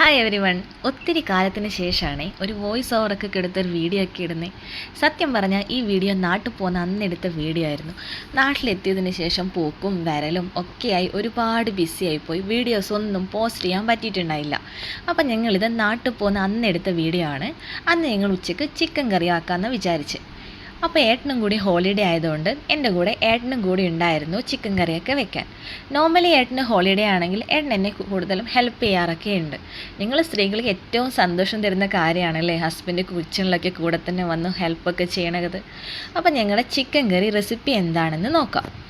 Hi every one ഒത്തിരി കാലത്തിന് ശേഷമാണ് ഒരു വോയിസ് ഓവറൊക്കെ എടുത്തൊരു വീഡിയോ ഒക്കെ ഇടുന്നത് സത്യം പറഞ്ഞാൽ ഈ വീഡിയോ നാട്ടിൽ പോകുന്ന അന്ന് എടുത്ത വീഡിയോ ആയിരുന്നു. നാട്ടിലെത്തിയതിന് ശേഷം പോക്കും വരലും ഒക്കെയായി ഒരുപാട് ബിസി ആയിപ്പോയി വീഡിയോസ് ഒന്നും പോസ്റ്റ് ചെയ്യാൻ പറ്റിയിട്ടുണ്ടായില്ല. അപ്പം ഞങ്ങളിത് നാട്ടിൽ പോകുന്ന അന്ന് എടുത്ത വീഡിയോ ആണ്. അന്ന് ഞങ്ങൾ ഉച്ചയ്ക്ക് ചിക്കൻ കറി ആക്കാമെന്ന് വിചാരിച്ച്. അപ്പോൾ ഏട്ടനും കൂടി ഹോളിഡേ ആയതുകൊണ്ട് എന്റെ കൂടെ ഏട്ടനും കൂടി ഉണ്ടായിരുന്നു ചിക്കൻ കറിയൊക്കെ വെക്കാൻ. നോർമലി ഏട്ടന് ഹോളിഡേ ആണെങ്കിൽ ഏട്ടൻ എന്നെ കൂടുതലും ഹെൽപ്പ് ചെയ്യാറൊക്കെ ഉണ്ട്. നിങ്ങൾ സ്ത്രീകൾക്ക് ഏറ്റവും സന്തോഷം തരുന്ന കാര്യമാണല്ലേ? ഹസ്ബൻഡ് കിച്ചണിലൊക്കെ കൂടെ തന്നെ വന്ന് ഹെൽപ്പൊക്കെ ചെയ്യണത്. അപ്പോൾ ഞങ്ങളുടെ ചിക്കൻ കറി റെസിപ്പി എന്താണെന്ന് നോക്കാം.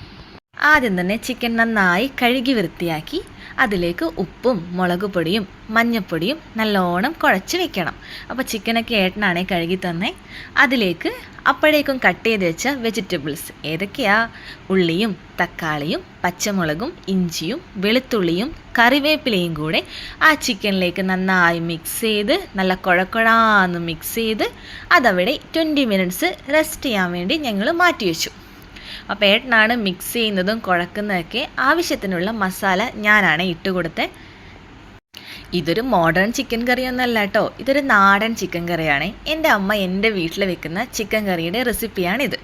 ആദ്യം തന്നെ ചിക്കൻ നന്നായി കഴുകി വൃത്തിയാക്കി അതിലേക്ക് ഉപ്പും മുളക് പൊടിയും മഞ്ഞൾപ്പൊടിയും നല്ലോണം കുഴച്ച് വെക്കണം. അപ്പോൾ ചിക്കനൊക്കെ ഏട്ടനാണേ കഴുകി തന്നെ. അതിലേക്ക് അപ്പോഴേക്കും കട്ട് ചെയ്ത് വെച്ച വെജിറ്റബിൾസ് ഏതൊക്കെയാ? ഉള്ളിയും തക്കാളിയും പച്ചമുളകും ഇഞ്ചിയും വെളുത്തുള്ളിയും കറിവേപ്പിലയും കൂടെ ആ ചിക്കനിലേക്ക് നന്നായി മിക്സ് ചെയ്ത് നല്ല കുഴക്കുഴാന്ന് മിക്സ് ചെയ്ത് അതവിടെ ട്വന്റി മിനിറ്റ്സ് റെസ്റ്റ് ചെയ്യാൻ വേണ്ടി ഞങ്ങൾ മാറ്റി വെച്ചു. അപ്പോൾ ഏട്ടനാണ് മിക്സ് ചെയ്യുന്നതും കുഴക്കുന്നതൊക്കെ ആവശ്യത്തിനുള്ള മസാല ഞാനാണ് ഇട്ട് കൊടുത്തത് ഇതൊരു മോഡേൺ ചിക്കൻ കറിയൊന്നല്ല കേട്ടോ. ഇതൊരു നാടൻ ചിക്കൻ കറിയാണ് എന്റെ അമ്മ എന്റെ വീട്ടിൽ വെക്കുന്ന ചിക്കൻ കറിയുടെ റെസിപ്പിയാണിത്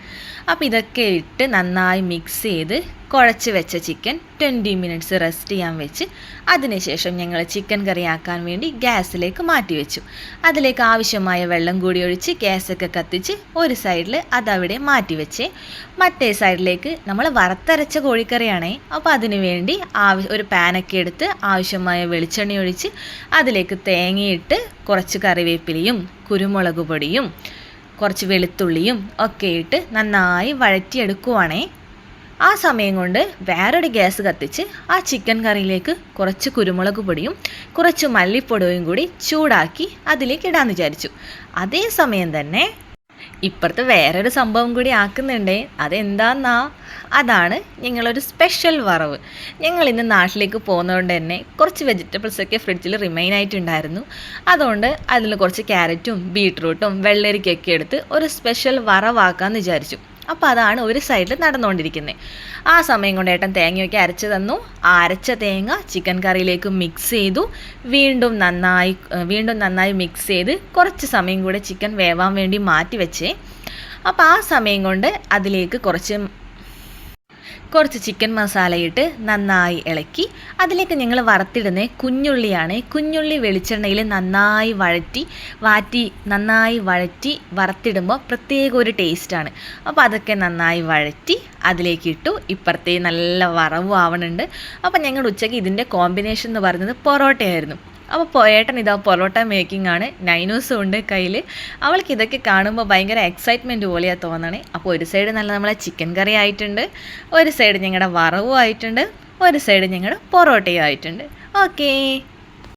അപ്പോൾ ഇതൊക്കെ ഇട്ട് നന്നായി മിക്സ് ചെയ്ത് കുഴച്ച് വെച്ച ചിക്കൻ ട്വന്റി മിനിറ്റ്സ് റെസ്റ്റ് ചെയ്യാൻ വെച്ച് അതിനുശേഷം ഞങ്ങൾ ചിക്കൻ കറി ആക്കാൻ വേണ്ടി ഗ്യാസിലേക്ക് മാറ്റി വെച്ചു. അതിലേക്ക് ആവശ്യമായ വെള്ളം കൂടി ഒഴിച്ച് ഗ്യാസൊക്കെ കത്തിച്ച് ഒരു സൈഡിൽ അതവിടെ മാറ്റി വെച്ച്. മറ്റേ സൈഡിലേക്ക് നമ്മൾ വറുത്തരച്ച കോഴിക്കറിയാണേ അപ്പോൾ അതിന് വേണ്ടി ആവശ്യ ഒരു പാനൊക്കെ എടുത്ത് ആവശ്യമായ വെളിച്ചെണ്ണ ഒഴിച്ച് അതിലേക്ക് തേങ്ങയിട്ട് കുറച്ച് കറിവേപ്പിലയും കുരുമുളക് പൊടിയും കുറച്ച് വെളുത്തുള്ളിയും ഒക്കെ ഇട്ട് നന്നായി വഴറ്റിയെടുക്കുവാണേ. ആ സമയം കൊണ്ട് വേറൊരു ഗ്യാസ് കത്തിച്ച് ആ ചിക്കൻ കറിയിലേക്ക് കുറച്ച് കുരുമുളക് പൊടിയും കുറച്ച് മല്ലിപ്പൊടിയും കൂടി ചൂടാക്കി അതിലേക്ക് ഇടാന്ന് വിചാരിച്ചു. അതേ സമയം തന്നെ ഇപ്പുറത്ത് വേറൊരു സംഭവം കൂടി ആക്കുന്നുണ്ടേ. അതെന്താന്നാ? അതാണ് ഞങ്ങളൊരു സ്പെഷ്യൽ വറവ്. ഞങ്ങൾ ഇന്ന് നാട്ടിലേക്ക് പോകുന്നതുകൊണ്ട് തന്നെ കുറച്ച് വെജിറ്റബിൾസ് ഒക്കെ ഫ്രിഡ്ജിൽ റിമൈൻ ആയിട്ടുണ്ടായിരുന്നു. അതുകൊണ്ട് അതിൽ കുറച്ച് ക്യാരറ്റും ബീട്രൂട്ടും വെള്ളരിക്കൊക്കെ എടുത്ത് ഒരു സ്പെഷ്യൽ വറവാക്കാമെന്ന് വിചാരിച്ചു. അപ്പോൾ അതാണ് ഒരു സൈഡിൽ നടന്നുകൊണ്ടിരിക്കുന്നത് ആ സമയം കൊണ്ട് ഏട്ടൻ തേങ്ങയൊക്കെ അരച്ച് തന്നു. ആ അരച്ച തേങ്ങ ചിക്കൻ കറിയിലേക്ക് മിക്സ് ചെയ്തു. വീണ്ടും നന്നായി വീണ്ടും നന്നായി മിക്സ് ചെയ്ത് കുറച്ച് സമയം കൂടെ ചിക്കൻ വേവാൻ വേണ്ടി മാറ്റി വെച്ചേ. അപ്പോൾ ആ സമയം കൊണ്ട് അതിലേക്ക് കുറച്ച് കുറച്ച് ചിക്കൻ മസാലയിട്ട് നന്നായി ഇളക്കി. അതിലേക്ക് ഞങ്ങൾ വറുത്തിടുന്ന കുഞ്ഞുള്ളിയാണ്. കുഞ്ഞുള്ളി വെളിച്ചെണ്ണയിൽ നന്നായി വഴറ്റി വാറ്റി നന്നായി വഴറ്റി വറുത്തിടുമ്പോൾ പ്രത്യേക ഒരു ടേസ്റ്റാണ് അപ്പോൾ അതൊക്കെ നന്നായി വഴറ്റി അതിലേക്ക് ഇട്ടു. ഇപ്പുറത്തെ നല്ല വറവും ആവണുണ്ട്. അപ്പോൾ ഞങ്ങളുടെ ഉച്ചയ്ക്ക് ഇതിന്റെ കോമ്പിനേഷൻ എന്ന് പറയുന്നത് പൊറോട്ടയായിരുന്നു. അപ്പോൾ പോയേട്ടൻ ഇതാ പൊറോട്ട മേക്കിംഗ് ആണ്. നൈനൂസും ഉണ്ട് കയ്യിൽ അവൾക്ക് ഇതൊക്കെ കാണുമ്പോൾ ഭയങ്കര എക്സൈറ്റ്മെന്റ് പോലെയാണ് തോന്നണേ. അപ്പോൾ ഒരു സൈഡ് നല്ല നമ്മളെ ചിക്കൻ കറി ആയിട്ടുണ്ട്. ഒരു സൈഡ് ഞങ്ങളുടെ വറവും ആയിട്ടുണ്ട്. ഒരു സൈഡ് ഞങ്ങളുടെ പൊറോട്ടയും ആയിട്ടുണ്ട്. ഓക്കേ